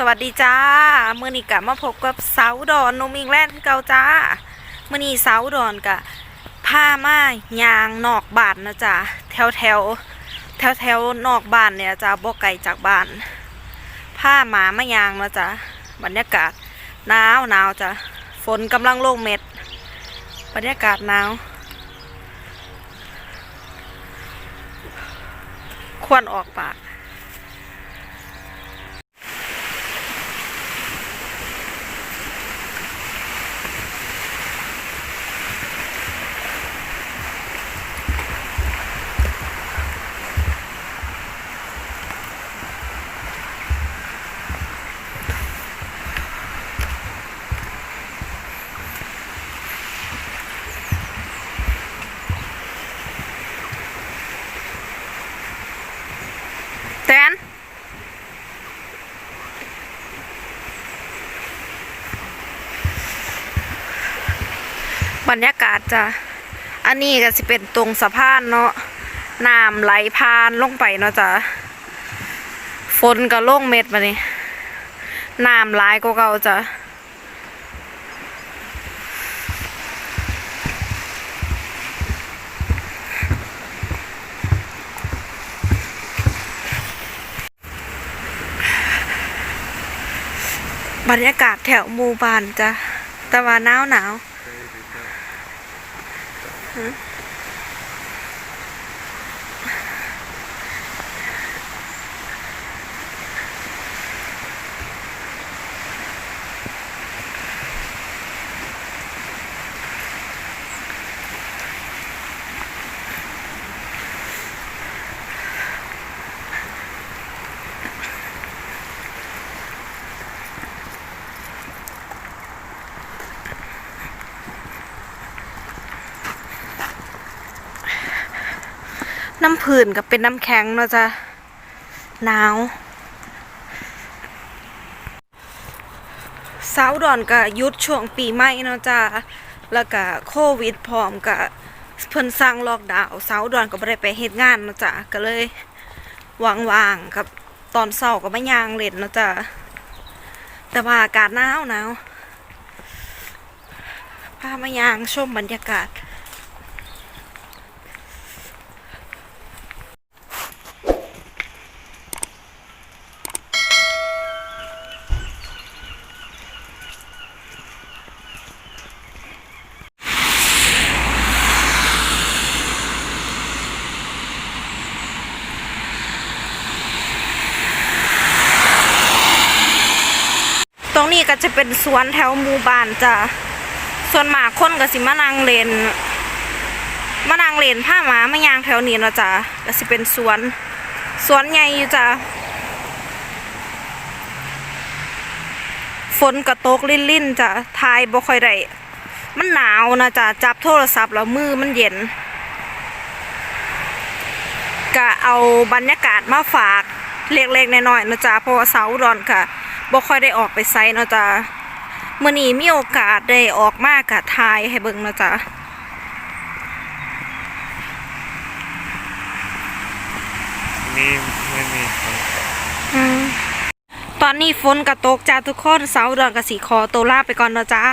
สวัสดีจ้าเมื่อนี้กะมาพบกับเสาดอนนมอิงแลนด์เก่าจ้าเมื่อนี้เสาดอนกะผ้ามายางนอกบ้านนะจ้าแถวแถวแถวแถวนอกบ้านเนี่ยจ้าบ่ไกลจากบ้าน ผ้าหมามายางนะจ้าบรรยากาศหนาวหนาวจ้าฝนกำลังลงเม็ด บรรยากาศหนาวควรออกปาก แตนบรรยากาศจะอันนี้ก็สิเป็นตรงสะพานเนาะ น้ำไหลพานลงไปเนาะจ้ะ ฝนก็ลงเม็ดมานี่น้ำไหลายก็เก่าจ้ะ บรรยากาศแถวหมู่บ้านจ้ะแต่ว่าหนาวหนาว น้ำผื่นกับเป็นน้ำแข็งเนาะจ้ะหนาวเสาดอนก็หยุดช่วงปีใหม่เนาะจ้ะแล้วก็โควิดพร้อมกับเพิ่นสร้างล็อกดาวน์เสาดอนก็บ่ได้ไปเฮ็ดงานเนาะจ้ะก็เลยว่างๆกับตอนเช้าก็มาย่างเล่นเนาะจ้ะแต่ว่าอากาศหนาวหนาวพามายางชมบรรยากาศ ก็จะเป็นสวนแถวหมู่บ้านจ้ะส่วนหมาคนก็สิมานั่งเลนมานั่งเลนผ้าหมามายางแถวนี้เนาะจ้ะก็สิเป็นสวนสวนใหญ่อยู่จ้ะฝนก็ตกลิ่นๆจ้ะทายบ่ค่อยได้มันหนาวนะจ้ะจับโทรศัพท์แล้วมือมันเย็นก็เอาบรรยากาศมาฝากเล็กๆน้อยๆนะจ๊ะเพราะว่าเสาร์อุดอนค่ะ บ่ค่อยได้ออกไปไซเนาะจ๊ะมื้อนี้มีโอกาสได้ออกมากะทายให้เบิ่งเนาะจ๊ะนี่ไม่มีครับอืมตอนนี้ฝนกระตกจ้าทุกคนเสาร์อุดอนก็สิขอตัวลาไปก่อนเนาะจ้า